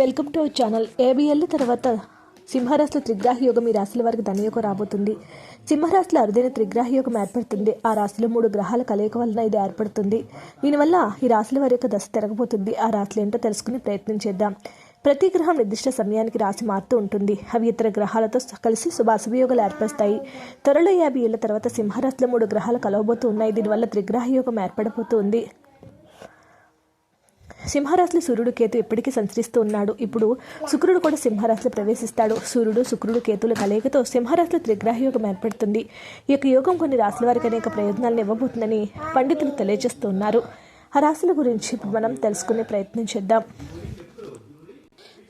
Welcome to channel. ABL తర్వాత సింహరాశిలో త్రిగ్రాహి యోగం ఈ రాశుల వారికి ధనయోగం రాబోతుంది. సింహరాశిలో అరుదైన త్రిగ్రాహి యోగం ఏర్పడుతుంది. ఆ రాశిలో మూడు గ్రహాల కలయిక వలన ఇది ఏర్పడుతుంది. దీనివల్ల ఈ రాశుల వారి యొక్క దశ తిరగబోతుంది. ఆ రాశులు ఏంటో తెలుసుకుని ప్రయత్నం చేద్దాం. ప్రతి గ్రహం నిర్దిష్ట సమయానికి రాశి మారుతూ ఉంటుంది. అవి ఇతర గ్రహాలతో కలిసి శుభాశుభయోగాలు ఏర్పరుస్తాయి. త్వరలో యాభై ఏళ్ళ తర్వాత సింహరాశిలో మూడు గ్రహాలు కలవబోతూ ఉన్నాయి. దీనివల్ల త్రిగ్రాహి యోగం ఏర్పడబోతుంది సింహరాశిలో సూర్యుడు కేతు ఇప్పటికీ సంచరిస్తూ ఉన్నాడు. ఇప్పుడు శుక్రుడు కూడా సింహరాశిలో ప్రవేశిస్తాడు. సూర్యుడు శుక్రుడు కేతుల కలయికతో సింహరాశిలో త్రిగ్రహ యోగం ఏర్పడుతుంది. ఈ యొక్క యోగం కొన్ని రాశుల వారికి అనేక ప్రయోజనాలను ఇవ్వబోతుందని పండితులు తెలియజేస్తూ ఉన్నారు ఆ రాశుల గురించి ఇప్పుడు మనం తెలుసుకునే ప్రయత్నం చేద్దాం.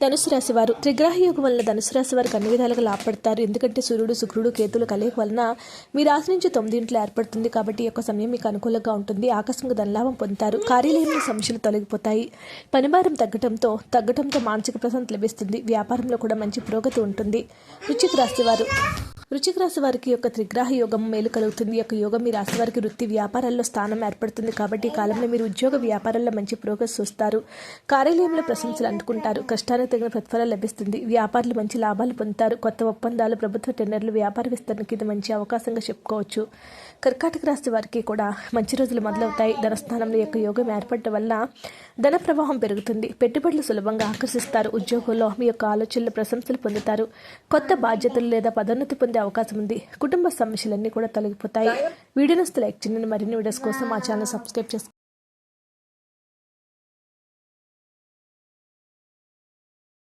ధనుసు రాశి వారు త్రిగ్రహ యోగం వలన ధనుసు రాశి వారికి అన్ని విధాలుగా లాభపడతారు. ఎందుకంటే సూర్యుడు శుక్రుడు కేతులు కలయిక వలన మీ రాశి నుంచి తొమ్మిదింట్లో ఏర్పడుతుంది కాబట్టి యొక్క సమయం మీకు అనుకూలంగా ఉంటుంది. ఆకస్మిక ధనలాభం పొందుతారు. కార్యాలయంలో సమస్యలు తొలగిపోతాయి. పనిభారం తగ్గటంతో తగ్గటంతో మానసిక ప్రశాంతత లభిస్తుంది. వ్యాపారంలో కూడా మంచి పురోగతి ఉంటుంది. వృశ్చిక రాశి వారు వృశ్చిక రాశి వారికి యొక్క త్రిగ్రహ యోగం మేలు కలుగుతుంది. యొక్క యోగం మీ రాశి వారికి వృత్తి వ్యాపారాల్లో స్థానం ఏర్పడుతుంది. కాబట్టి ఈ కాలంలో మీరు ఉద్యోగ వ్యాపారాల్లో మంచి ప్రోగ్రెస్ చూస్తారు. కార్యాలయంలో ప్రశంసలు అందుకుంటారు. కష్టానికి తగిన ప్రతిఫలం లభిస్తుంది. వ్యాపారులు మంచి లాభాలు పొందుతారు. కొత్త ఒప్పందాలు ప్రభుత్వ టెండర్లు వ్యాపార విస్తరణకి ఇది మంచి అవకాశంగా చెప్పుకోవచ్చు. కర్కాటక రాశి వారికి కూడా మంచి రోజులు మొదలవుతాయి. ధనస్థానంలో యొక్క యోగం ఏర్పడటం వల్ల ధన ప్రవాహం పెరుగుతుంది. పెట్టుబడులు సులభంగా ఆకర్షిస్తారు. ఉద్యోగంలో మీ యొక్క ఆలోచనలు ప్రశంసలు పొందుతారు. కొత్త బాధ్యతలు లేదా పదోన్నతి పొంది పొందే అవకాశం ఉంది. కుటుంబ సమస్యలన్నీ కూడా తొలగిపోతాయి. వీడియోస్ లైక్ చేయండి. మరిన్ని వీడియోస్ కోసం మా ఛానల్ సబ్స్క్రైబ్ చేసుకోండి.